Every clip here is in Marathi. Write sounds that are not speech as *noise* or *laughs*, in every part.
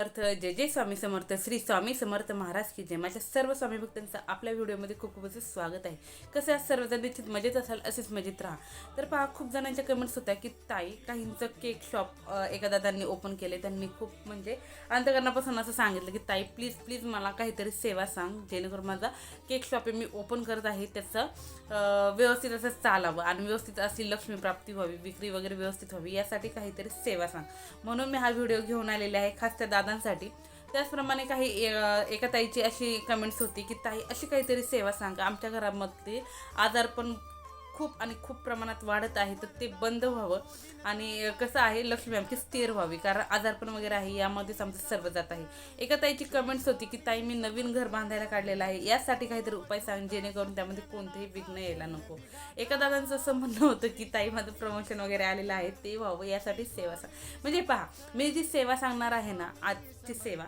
अर्थ जय जय स्वामी समर्थ श्री स्वामी समर्थ महाराज की जय. माझ्या सर्व स्वामी भक्तांचं आपल्या व्हिडिओमध्ये खूप खूप असं स्वागत आहे. कसं आज सर्वजण निश्चित मजेत असाल असेच मजेत राहा. तर पहा खूप जणांच्या कमेंट्स होत्या की ताई काहींचं केक शॉप एका दादांनी ओपन केले त्यांनी खूप म्हणजे अंतकरणापासून असं सांगितलं की ताई प्लीज प्लीज मला काहीतरी सेवा सांग जेणेकरून माझा केक शॉप मी ओपन करत आहे त्याचं व्यवस्थित असं चालावं आणि व्यवस्थित अशी लक्ष्मी प्राप्ती व्हावी विक्री वगैरे व्यवस्थित व्हावी यासाठी काहीतरी सेवा सांग. म्हणून मी हा व्हिडिओ घेऊन आलेला आहे खास त्या दादा मुलांसाठी त्याचप्रमाणे काही ए- एका ताईची अशी कमेंट्स होती की ताई अशी काहीतरी सेवा सांगा. आमच्या घरामध्ये आजारपण खूप आणि खूप प्रमाणात वाढत आहे तर ते बंद व्हावं. आणि कसं आहे लक्ष्मी आमची स्थिर व्हावी कारण आजारपण वगैरे आहे यामध्येच आमचं सर्व जात आहे. एका ताईची कमेंट्स होती की ताई मी नवीन घर बांधायला काढलेलं आहे यासाठी काहीतरी उपाय सांग जेणेकरून त्यामध्ये कोणतेही विघ्न यायला नको. एका दादांचं असं म्हणणं होतं की ताई माझं प्रमोशन वगैरे आलेलं आहे ते व्हावं यासाठी सेवा सांग. म्हणजे पहा मी जी सेवा सांगणार आहे ना आजची सेवा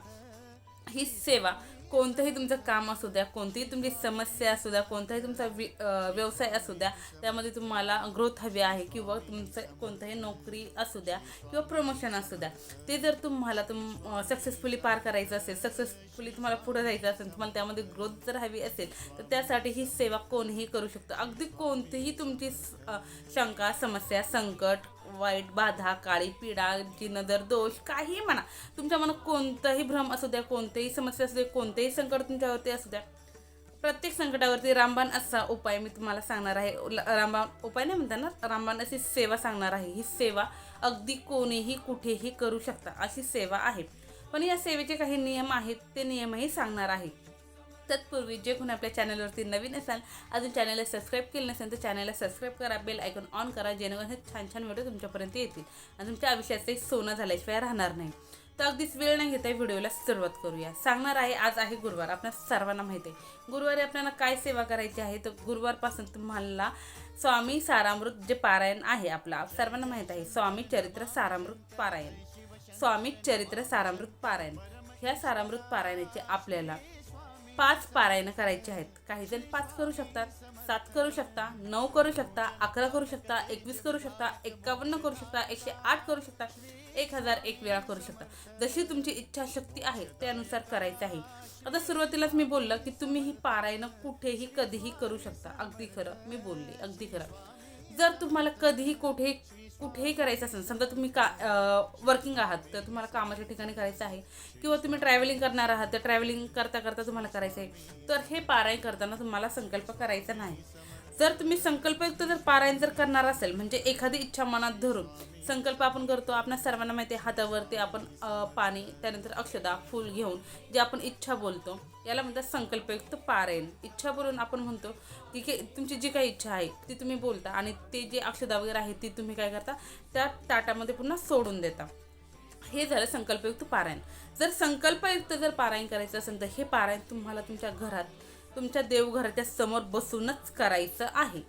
ही सेवा कोणतंही तुमचं काम असू द्या कोणतीही तुमची समस्या असू द्या कोणताही तुमचा वि व्यवसाय असू द्या त्यामध्ये तुम्हाला ग्रोथ हवी आहे किंवा तुमचं कोणताही नोकरी असू द्या किंवा प्रमोशन असू द्या. ते जर तुम्हाला तुम सक्सेसफुली पार करायचं असेल सक्सेसफुली तुम्हाला पुढे जायचं असेल तुम्हाला त्यामध्ये ग्रोथ जर हवी असेल तर त्यासाठी ही सेवा कोणीही करू शकतो. अगदी कोणतीही तुमची शंका समस्या संकट वाईट बाधा काळी पिढा जी नजर दोष काही म्हणा. तुमच्या मनात कोणताही भ्रम असू द्या कोणतेही समस्या असू द्या कोणतेही संकट तुमच्यावरती असू द्या प्रत्येक संकटावरती रामबाण असा उपाय मी तुम्हाला सांगणार आहे. ल- रामबाण उपाय नाही म्हणता ना रामबाण अशी सेवा सांगणार आहे. ही सेवा अगदी कोणीही कुठेही करू शकता अशी सेवा आहे. पण या सेवेचे काही नियम आहेत ते नियमही सांगणार आहे. तत्पूर्वी जे कोणी आपल्या चॅनलवरती नवीन असाल अजून चॅनलला सबस्क्राईब केलं नसेल तर चॅनलला सबस्क्राईब करा बेल आयकॉन ऑन करा जेणेकरून हे छान छान व्हिडिओ तुमच्यापर्यंत येतील. आणि तुमच्या आयुष्याचे सोनं झाल्याशिवाय राहणार नाही. तर अगदीच वेळ नाही घेता व्हिडिओला सुरुवात करूया. सांगणार आहे आज आहे गुरुवार. आपल्या सर्वांना माहिती आहे. गुरुवारी आपल्याला काय सेवा करायची आहे? तर गुरुवारपासून तुम्हाला स्वामी सारामृत जे पारायण आहे आपला सर्वांना माहीत आहे स्वामी चरित्र सारामृत पारायण. स्वामी चरित्र सारामृत पारायण. ह्या सारामृत पारायणाचे आपल्याला पाच पारायण करायचे आहेत. काही जण पाच करू शकतात सात करू शकता नऊ करू शकता अकरा करू शकता एकवीस करू शकता एक्कावन्न करू शकता एकशे आठ करू शकता एक हजार एक वेळा करू शकता. जशी तुमची इच्छाशक्ती आहे त्यानुसार करायचं आहे. आता सुरुवातीलाच मी बोललं की तुम्ही ही पारायणं कुठेही कधीही करू शकता. अगदी खरं मी बोलले अगदी खरं. जर तुम्हाला कधीही कुठेही कुठेही करायचं असेल समजा तुम्ही का वर्किंग आहात तर तुम्हाला कामाच्या ठिकाणी करायचं आहे किंवा तुम्ही ट्रॅव्हलिंग करणार आहात तर ट्रॅव्हलिंग करता करता तुम्हाला करायचं आहे तर हे पारायण करताना तुम्हाला संकल्प करायचा नाही. जर तुम्ही संकल्पयुक्त जर पारायण जर करणार असेल म्हणजे एखादी इच्छा मनात धरून संकल्प आपण करतो आपल्या सर्वांना माहिती आहे हातावरती आपण पाणी त्यानंतर अक्षदा फूल घेऊन जे आपण इच्छा बोलतो याला म्हणतात संकल्पयुक्त पारायण. इच्छा बोलून आपण म्हणतो की की तुमची जी काही इच्छा आहे ती तुम्ही बोलता आणि ते जे अक्षदा वगैरे आहे ती तुम्ही काय करता त्या ताटामध्ये पुन्हा सोडून देता. हे झालं संकल्पयुक्त पारायण. जर संकल्पयुक्त जर पारायण करायचं असेल तर हे पारायण तुम्हाला तुमच्या घरात तुमच्या देवघराच्या समोर बसूनच करायचं आहे.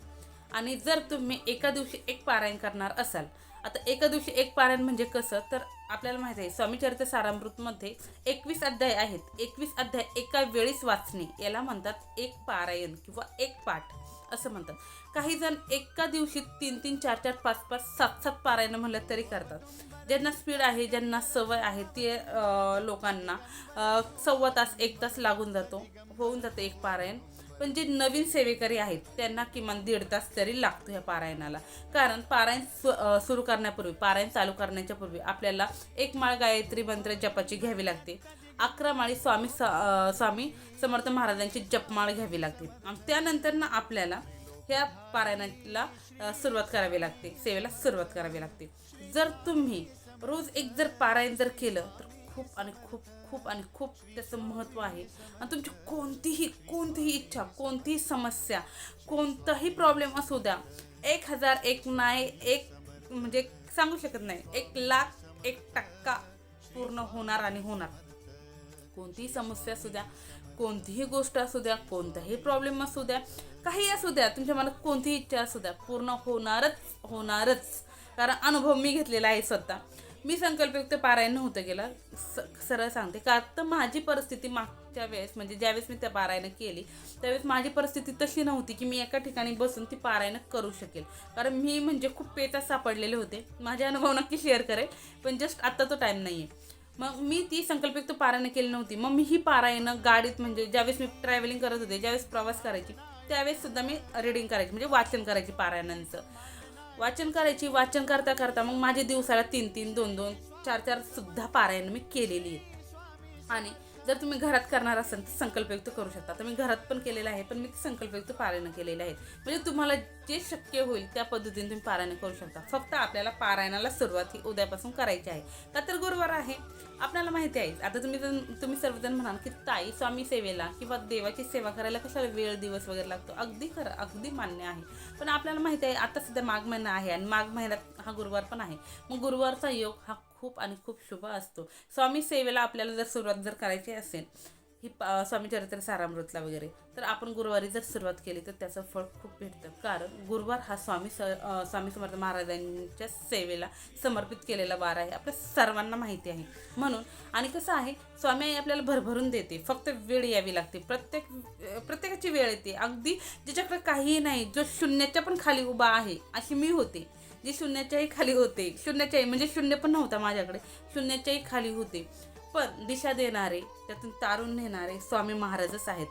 आणि जर तुम्ही एका दिवशी एक पारायण करणार असाल आता एका दिवशी एक पारायण म्हणजे कसं? तर आपल्याला माहिती आहे स्वामीचरित्र सारामृतमध्ये एकवीस अध्याय आहेत. एकवीस अध्याय एका वेळीच वाचणे याला म्हणतात एक पारायण किंवा एक पाठ. असं म्हणतात. काही जण एका दिवशी तीन तीन चार चार पाच पाच सात सात पारायण म्हणलं तरी करतात. ज्यांना स्पीड आहे ज्यांना सवय आहे ते लोकांना सव्वा तास एक तास लागून जातो. होऊन जातं एक पारायण. पण जे नवीन सेवेकरी आहेत त्यांना किमान दीड तास तरी लागतो ह्या पारायणाला. कारण पारायण सुरू करण्यापूर्वी पारायण चालू करण्याच्या पूर्वी आपल्याला एक माळ गायत्री मंत्र जपाची घ्यावी लागते. अकरा माळी स्वामी स- स्वामी समर्थ महाराजांची जपमाळ घ्यावी लागते. त्यानंतर ना आपल्याला ह्या पारायणाला सुरुवात करावी लागते. सेवेला सुरुवात करावी लागते. जर तुम्ही रोज एक जर पारायण जर केलं तर खूप आणि खूप खूप आणि खूप त्याचं महत्त्व आहे. आणि तुमची कोणतीही कोणतीही इच्छा कोणतीही समस्या कोणताही प्रॉब्लेम असू द्या एक हजार एक नाही एक म्हणजे सांगू शकत नाही. एक लाख एक टक्का पूर्ण होणार आणि होणार. कोणतीही समस्या असू द्या कोणतीही गोष्ट असू द्या कोणताही प्रॉब्लेम असू द्या काही असू द्या तुमच्या मनात कोणतीही इच्छा असू द्या पूर्ण होणारच होणारच. कारण अनुभव मी घेतलेला आहे स्वतः. मी संकल्पयुक्त पारायण नव्हतं गेला स सरळ सांगते का तर माझी परिस्थिती मागच्या वेळेस म्हणजे ज्यावेळेस मी त्या पारायणं केली त्यावेळेस माझी परिस्थिती तशी नव्हती की मी एका ठिकाणी बसून ती पारायणं करू शकेल. कारण मी म्हणजे खूप पेचात सापडलेले होते. माझे अनुभव नक्की शेअर करेल पण जस्ट आत्ता तो टाईम नाही आहे मग मी ती संकल्पित पारायण केली नव्हती. मग मी ही पारायणं गाडीत म्हणजे ज्यावेळेस मी ट्रॅव्हलिंग करत होते ज्यावेळेस प्रवास करायची त्यावेळेस सुद्धा मी रिडिंग करायची म्हणजे वाचन करायची पारायणांचं. वाचन करायची वाचन करता करता मग माझे दिवसाला तीन तीन दोन दोन चार चार सुद्धा पारायण मी केलेली आहेत. आणि जर तुम्ही घरात करणार असाल तर संकल्पयुक्त करू शकता. तर मी घरात पण केलेलं आहे पण मी ते संकल्पयुक्त पारायण केलेले आहेत म्हणजे तुम्हाला जे शक्य होईल त्या पद्धतीने तुम्ही पारायण करू शकता. फक्त आपल्याला पारायणाला सुरुवात ही उद्यापासून करायची आहे. का तर गुरुवार आहे. आपल्याला माहिती आहे. आता तुम्ही जर- तुम्ही सर्वजण म्हणाल की ताई स्वामी सेवेला किंवा देवाची सेवा करायला कशाला वेळ दिवस वगैरे लागतो? अगदी खरं अगदी मान्य आहे. पण आपल्याला माहिती आहे आता सध्या माघ महिना आहे आणि माघ महिन्यात हा गुरुवार पण आहे. मग गुरुवारचा योग हा खूप आणि खूप शुभ असतो. स्वामी सेवेला आपल्याला जर सुरुवात जर करायची असेल ही स्वामी चरित्र सारामृतला वगैरे तर आपण गुरुवारी जर सुरुवात केली तर त्याचं फळ खूप भेटतं. कारण गुरुवार हा स्वामी स स्वामी समर्थ महाराजांच्या सेवेला समर्पित केलेला वार आहे. आपल्या सर्वांना माहिती आहे. म्हणून आणि कसं आहे स्वामी आई आपल्याला भरभरून देते. फक्त वेळ यावी लागते. प्रत्येक प्रत्येकाची वेळ येते. अगदी ज्याच्याकडे काहीही नाही जो शून्याच्या पण खाली उभा आहे अशी मी होते. जे शून्याच्याही खाली होते. शून्याच्याही म्हणजे शून्य पण नव्हता माझ्याकडे. शून्याच्याही खाली होते. पण दिशा देणारे त्यातून तारून नेणारे स्वामी महाराजच आहेत.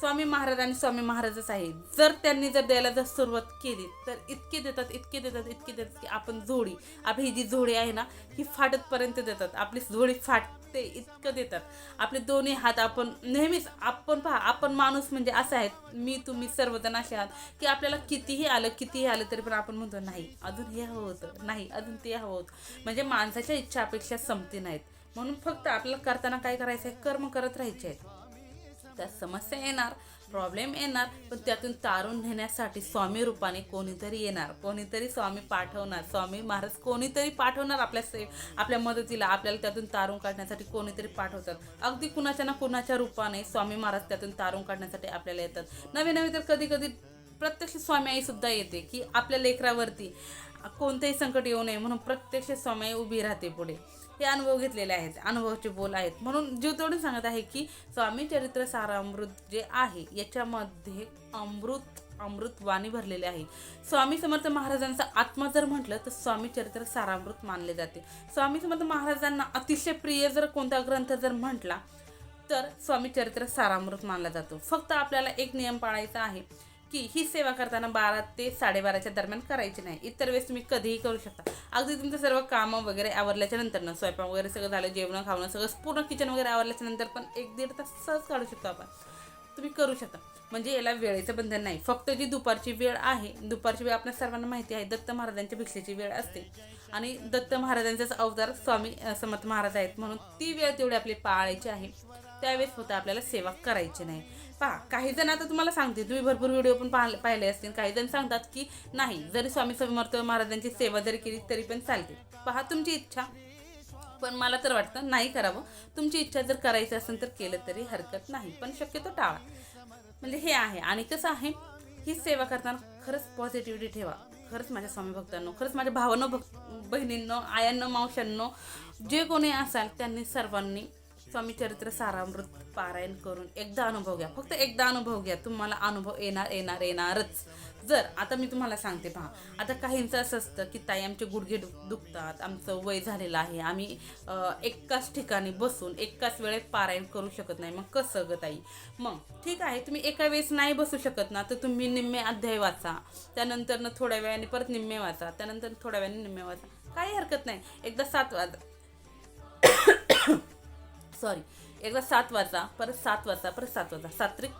स्वामी महाराज आणि स्वामी महाराजच आहे. जर त्यांनी जर द्यायला जर सुरुवात केली तर इतके देतात इतके देतात इतके देतात की आपण जोडी आपली ही जी जोडी आहे ना ही फाटतपर्यंत देतात. आपली जोडी फाटते इतकं देतात. आपले दोन्ही हात आपण नेहमीच आपण पहा आपण माणूस म्हणजे असं आहे मी तुम्ही सर्वजण असे आहात की आपल्याला कितीही आलं कितीही आलं तरी पण आपण म्हणतो नाही अजून हे हवं होतं नाही अजून ते हवं होतं. म्हणजे माणसाच्या इच्छा अपेक्षा संपती नाहीत. म्हणून फक्त आपल्याला करताना काय करायचं आहे कर्म करत राहायचे आहेत. त्यात समस्या येणार प्रॉब्लेम येणार पण त्यातून तारून नेण्यासाठी स्वामी रूपाने कोणीतरी येणार कोणीतरी स्वामी पाठवणार स्वामी महाराज कोणीतरी पाठवणार आपल्या से आपल्या मदतीला आपल्याला त्यातून तारून काढण्यासाठी कोणीतरी पाठवतात. अगदी कुणाच्या ना कुणाच्या रूपाने स्वामी महाराज त्यातून तारून काढण्यासाठी आपल्याला येतात. नवे नवे तर कधी कधी प्रत्यक्ष स्वामी आईसुद्धा येते की आपल्या लेकरावरती कोणतेही संकट येऊ नये म्हणून प्रत्यक्ष स्वामी उभी राहते पुढे. हे अनुभव घेतलेले आहेत अनुभवाचे बोल आहेत. म्हणून जीव सांगत आहे की स्वामी चरित्र सारामृत जे आहे याच्यामध्ये अमृत अमृत वाणी भरलेले आहे. स्वामी समर्थ महाराजांचा आत्मा जर म्हटलं तर स्वामी चरित्र सारामृत मानले जाते. स्वामी समर्थ महाराजांना अतिशय प्रिय जर कोणता ग्रंथ जर म्हटला तर स्वामी चरित्र सारामृत मानला जातो. फक्त आपल्याला एक नियम पाळायचा आहे. की ही सेवा करताना बारा ते साडेबाराच्या दरम्यान करायची नाही. इतर वेळेस तुम्ही कधीही करू शकता. अगदी तुमचं सर्व कामं वगैरे आवरल्याच्या नंतर ना स्वयंपाक वगैरे सगळं झालं जेवणं खावणं सगळं पूर्ण किचन वगैरे आवरल्याच्या नंतर पण एक दीड तास सहज काढू शकतो आपण. तुम्ही करू शकता. म्हणजे याला वेळेचं बंधन नाही. फक्त जी दुपारची वेळ आहे दुपारची वेळ आपल्या सर्वांना माहिती आहे दत्त महाराजांच्या भिक्षेची वेळ असते. आणि दत्त महाराजांचाच अवतार स्वामी समर्थ महाराज आहेत म्हणून ती वेळ तेवढी आपली पाळायची आहे. त्यावेळेस होतं आपल्याला सेवा करायची नाही. पहा काही जण आता तुम्हाला सांगते तुम्ही भरपूर व्हिडिओ पण पाहिले पाहिले असतील. काही जण सांगतात की नाही जरी स्वामी समर्थ महाराजांची सेवा जरी केली तरी पण चालते. पहा तुमची इच्छा. पण मला तर वाटतं नाही करावं. तुमची इच्छा जर करायची असेल तर केलं तरी हरकत नाही पण शक्यतो टाळा. म्हणजे हे आहे. आणि कसं आहे ही सेवा करताना खरंच पॉझिटिव्हिटी ठेवा. खरंच माझ्या स्वामी भक्तांनो खरंच माझ्या भावानं भक्त बहिणींनो आयांनो मावशांनो जे कोणी असाल त्यांनी सर्वांनी स्वामी चरित्र सारामृत पारायण करून एकदा अनुभव घ्या. फक्त एकदा अनुभव घ्या. तुम्हाला अनुभव येणार येणार येणारच. जर आता मी तुम्हाला सांगते पहा. आता काहींचं असं असतं की ताई आमचे गुडघे दुखतात आमचं वय झालेलं आहे. आम्ही एकाच ठिकाणी बसून एकाच वेळेत पारायण करू शकत नाही. मग कसं ग ताई? मग ठीक आहे तुम्ही एका वेळेस नाही बसू शकत ना तर तुम्ही निम्मे अध्याय वाचा. त्यानंतर थोड्या वेळाने परत निम्मे वाचा. त्यानंतर थोड्या वेळाने निम्मे वाचा. काही हरकत नाही. एकदा सात वाजा सॉरी एकदा सात वाजा परत सात वाजा परत सात वाजा सात्रिक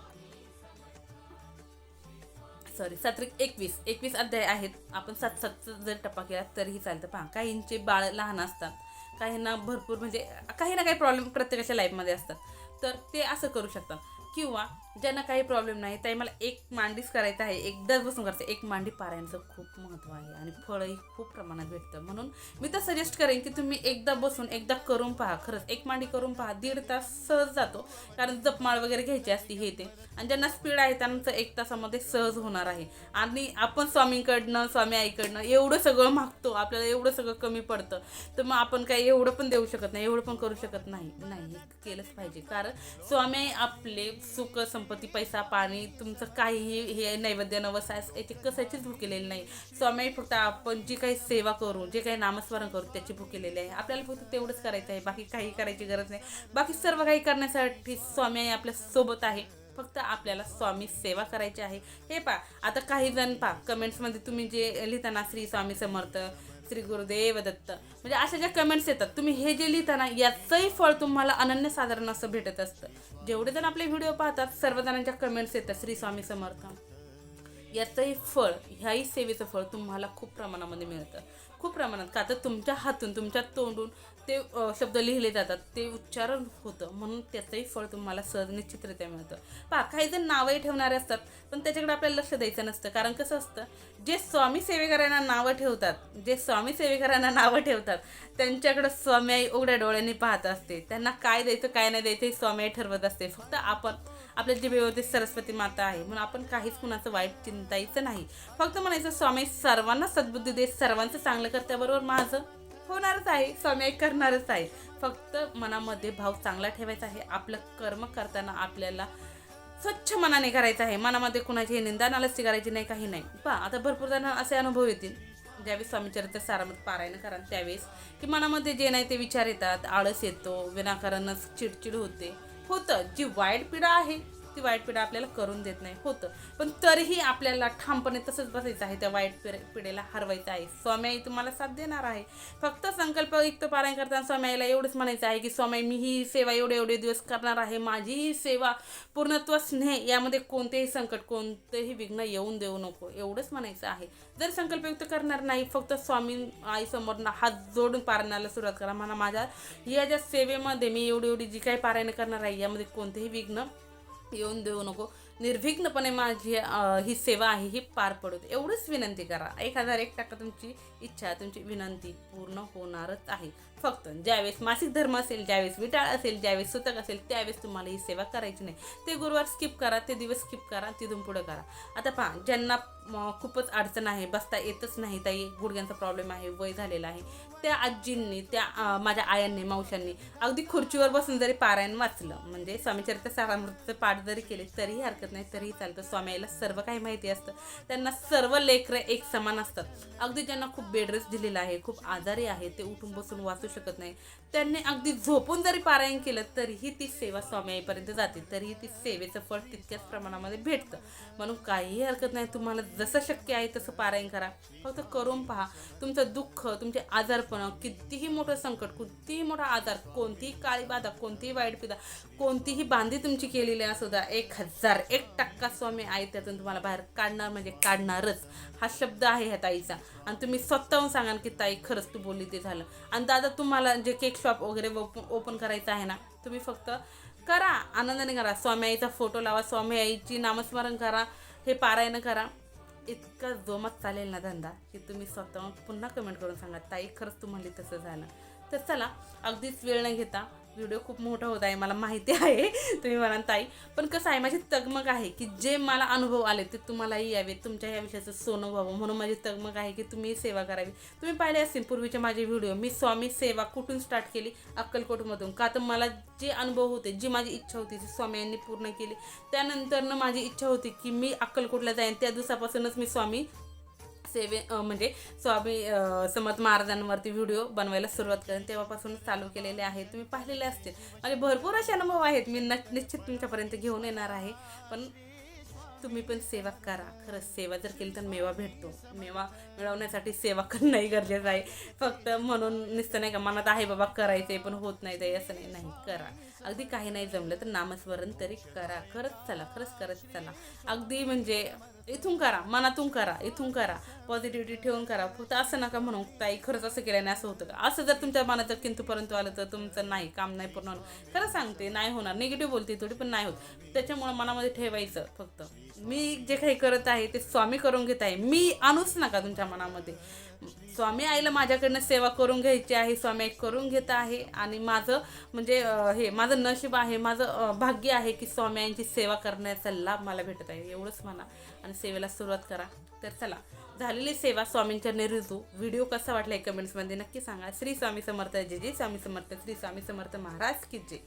सॉरी सात्रिक एकवीस. एकवीस अध्याय आहेत. आपण सात सात जर टप्पा केला तरीही चालतं. पहा काहींचे बाळ लहान असतात. काहींना भरपूर म्हणजे काही ना काही प्रॉब्लेम प्रत्येकाच्या लाईफमध्ये असतात. तर ते असं करू शकतात. किंवा ज्यांना काही प्रॉब्लेम नाही ताई मला एक मांडीच करायचं आहे. एकदाच बसून करायचं एक मांडी पारायणचं खूप महत्त्व आहे आणि फळंही खूप प्रमाणात भेटतं. म्हणून मी तर सजेस्ट करेन की तुम्ही एकदा बसून एकदा करून पहा. खरंच एक मांडी करून पहा. दीड तास सहज जातो. कारण जपमाळ वगैरे घ्यायची असते हे ते. आणि ज्यांना स्पीड आहे त्यांचं एक तासामध्ये सहज होणार आहे. आणि आपण स्वामींकडनं स्वामी आईकडनं एवढं सगळं मागतो. आपल्याला एवढं सगळं कमी पडतं. तर मग आपण काही एवढं पण देऊ शकत नाही एवढं पण करू शकत नाही. नाही केलंच पाहिजे. कारण स्वामी आपले सुख संपत्ती पैसा पाणी तुमचं काहीही हे नैवेद्य नवसास याची कशाचीच भुकेलेली नाही. स्वामी फक्त आपण जी काही सेवा करू जे काही नामस्मरण करू त्याची भुकेलेली आहे. आपल्याला फक्त तेवढंच करायचं आहे. बाकी काही करायची गरज नाही. बाकी सर्व काही करण्यासाठी स्वामी आई आपल्यासोबत आहे. फक्त आपल्याला स्वामी सेवा करायची आहे. हे पा आता काही जण पा कमेंट्समध्ये तुम्ही जे लिहिताना श्री स्वामी समर्थ श्री गुरुदेव दत्त म्हणजे अशा ज्या कमेंट्स येतात तुम्ही हे जे लिहिताना याचंही फळ तुम्हाला अनन्यसाधारण असं भेटत असतं. जेवढे जण आपले व्हिडिओ पाहतात सर्वजणांच्या कमेंट्स येतात श्री स्वामी समर्थ. याचंही फळ ह्याही सेवेचं फळ तुम्हाला खूप प्रमाणामध्ये मिळतं. खूप प्रमाणात. का तर तुमच्या हातून तुमच्या तोंडून ते शब्द लिहिले जातात. ते उच्चारण होतं. म्हणून त्याचंही फळ तुम्हाला सहज निश्चितरित्या मिळतं. पहा काही जण नावंही ठेवणारे असतात पण त्याच्याकडे आपल्याला लक्ष द्यायचं नसतं. कारण कसं असतं जे स्वामी सेवेकरांना नावं ठेवतात जे स्वामी सेवेकरांना नावं ठेवतात त्यांच्याकडं स्वामी आई उघड्या डोळ्यांनी पाहत असते. त्यांना काय द्यायचं काय नाही द्यायचं हे स्वामी आई ठरवत असते. फक्त आपण आपल्या जिभेवरती सरस्वती माता आहे. म्हणून आपण काहीच कुणाचं वाईट चिंतायचं नाही. फक्त म्हणायचं स्वामी सर्वांना सद्बुद्धी दे सर्वांचं चांगलं करत्याबरोबर माझं? होणारच आहे स्वामी करणारच आहे. फक्त मनामध्ये भाव चांगला ठेवायचा आहे. आपलं कर्म करताना आपल्याला स्वच्छ मनाने करायचं आहे. मनामध्ये कुणाची निंदा नालस्ती करायची नाही काही नाही. पहा आता भरपूर जण असे अनुभव येतील. ज्यावेळेस स्वामीचरित्र सारामत पारायण करा त्यावेळेस की मनामध्ये जे नाही ते विचार येतात. आळस येतो विनाकारणच चिडचिड होते. होतं. जी वाईट पिढा आहे ती वाईट पिढा आपल्याला करून देत नाही. होतं. पण तरीही आपल्याला ठामपणे तसंच बसायचं आहे त्या वाईट पिढ पिढीला हरवायचं आहे. स्वामी आई तुम्हाला साथ देणार आहे. फक्त संकल्पयुक्त पारायण करताना स्वामी एवढंच म्हणायचं आहे की स्वामी मी ही सेवा एवढे एवढे दिवस करणार आहे. माझी ही सेवा पूर्णत्व स्नेह यामध्ये कोणतेही संकट कोणतेही विघ्न येऊन देऊ नको. एवढंच म्हणायचं आहे. जर संकल्पयुक्त करणार नाही फक्त स्वामी आईसमोर ना हात जोडून पारायणाला सुरुवात करा. म्हणा माझ्या या ज्या सेवेमध्ये मी एवढी एवढी जी काही पारायण करणार आहे यामध्ये कोणतेही विघ्न येऊन देऊ नको. निर्विघ्नपणे माझी ही सेवा आहे ही पार पडू दे. एवढंच विनंती करा. एक हजार एक टक्का तुमची इच्छा तुमची विनंती पूर्ण होणारच आहे. फक्त ज्यावेळेस मासिक धर्म असेल ज्यावेळेस विटाळ असेल ज्यावेळेस सुतक असेल त्यावेळेस तुम्हाला ही सेवा करायची नाही. ते गुरुवार स्किप करा ते दिवस स्किप करा तिथून पुढे करा. आता पहा ज्यांना खूपच अडचण आहे बसता येतच नाही ताई गुडघ्यांचा प्रॉब्लेम आहे वय झालेला आहे. त्या आजींनी त्या माझ्या आयांनी मावशांनी अगदी खुर्चीवर बसून जरी पारायण वाचलं म्हणजे स्वामीचरित्र सारामृतचं पाठ जरी केले तरीही हरकत नाही तरीही चालतं. स्वामीला सर्व काही माहिती असतं. त्यांना सर्व लेकरं एक समान असतात. अगदी ज्यांना खूप बेडरेस्ट दिलेला आहे खूप आजारी आहे ते उठून बसून वाचू शकत नाही. त्यांनी अगदी झोपून जरी पारायण केलं तरीही ती सेवा स्वामी आईपर्यंत जाते. तरीही ती सेवेचं फळ तितक्याच प्रमाणामध्ये भेटतं. म्हणून काहीही हरकत नाही. तुम्हाला जसं शक्य आहे तसं पारायण करा. फक्त करून पहा. तुमचं दुःख तुमचे आजारपण कितीही मोठं संकट कितीही मोठा आजार कोणतीही काळी बाधा कोणतीही वाईट पिदा कोणतीही बांधी तुमची केलेली असू द्या एक हजार एक टक्का स्वामी आई त्यातून तुम्हाला बाहेर काढणार म्हणजे काढणारच. हा शब्द आहे ह्या ताईचा. आणि तुम्ही स्वतःहून सांगाल की ताई खरंच तू बोलली ते झालं. आणि दादा तुम्हाला जे केक शॉप वगैरे ओपन करायचं आहे ना तुम्ही फक्त करा आनंदाने करा. स्वामी आईचा फोटो लावा स्वामी आईची नामस्मरण करा हे पारायण करा. इतका जोमात चालेल ना धंदा की तुम्ही स्वतः पुन्हा कमेंट करून सांगा ताई खरंच तू म्हणली तसं झालं. तर चला अगदीच वेळ न घेता व्हिडिओ खूप मोठा होत आहे मला माहिती *laughs* आहे तुम्ही म्हणाल ताई. पण कसं आहे माझी तगमग आहे की जे मला अनुभव आले ते तुम्हालाही यावे तुमच्या या विषयाचं सोनं व्हावं म्हणून माझी तगमग आहे की तुम्ही सेवा करावी. तुम्ही पाहिले असतील पूर्वीचे माझे व्हिडिओ मी स्वामी सेवा कुठून स्टार्ट केली? अक्कलकोटमधून. का तर मला जे अनुभव होते जी माझी इच्छा होती ती स्वामी यांनी पूर्ण केली. त्यानंतरनं माझी इच्छा होती की मी अक्कलकोटला जाईन त्या दिवसापासूनच मी स्वामी सेवे म्हणजे स्वामी समर्थ महाराजांवरती व्हिडिओ बनवायला सुरुवात करेन तेव्हापासून चालू केलेले आहे तुम्ही पाहिलेले असतील. आणि भरपूर असे अनुभव आहेत. मी निश्चित तुमच्यापर्यंत घेऊन येणार आहे. पण तुम्ही पण सेवा करा. खरंच सेवा जर केली तर मेवा भेटतो. मेवा मिळवण्यासाठी सेवा *laughs* करणंही गरजेचं आहे. फक्त म्हणून नुसतं नाही का मनात आहे बाबा करायचंय पण होत नाही ते. असं नाही. नाही करा. अगदी काही नाही जमलं तर नामस्मरण तरी करा. खरंच चला खरंच करत चला. अगदी म्हणजे इथून करा मनातून करा इथून करा पॉझिटिव्हिटी ठेवून करा. फक्त असं नका म्हणू ताई खरंच असं केलं नाही असं होतं का? असं जर तुमच्या मनात किंतु परंतु आलं तर तुमचं नाही काम नाही पूर्ण होणार. खरं सांगते नाही होणार. निगेटिव्ह बोलते थोडी पण नाही होत. त्याच्यामुळे मनामध्ये ठेवायचं फक्त. मी जे काही करत आहे ते स्वामी करून घेत आहे. मी आणूच नका तुमच्या मनामध्ये. स्वामी आईला माझ्याकडनं सेवा करून घ्यायची आहे स्वामी आई करून घेत आहे. आणि माझं म्हणजे हे माझं नशीब आहे माझं भाग्य आहे की स्वामी आईंची सेवा करण्याचा लाभ मला भेटत आहे. एवढंच म्हणा. आणि सेवेला सुरुवात करा. तर चला झालेली सेवा स्वामींच्या नेरुजू व्हिडिओ कसा वाटला कमेंट्समध्ये नक्की सांगा. श्री स्वामी समर्थ जय जय. स्वामी समर्थ श्री स्वामी समर्थ महाराज की जय.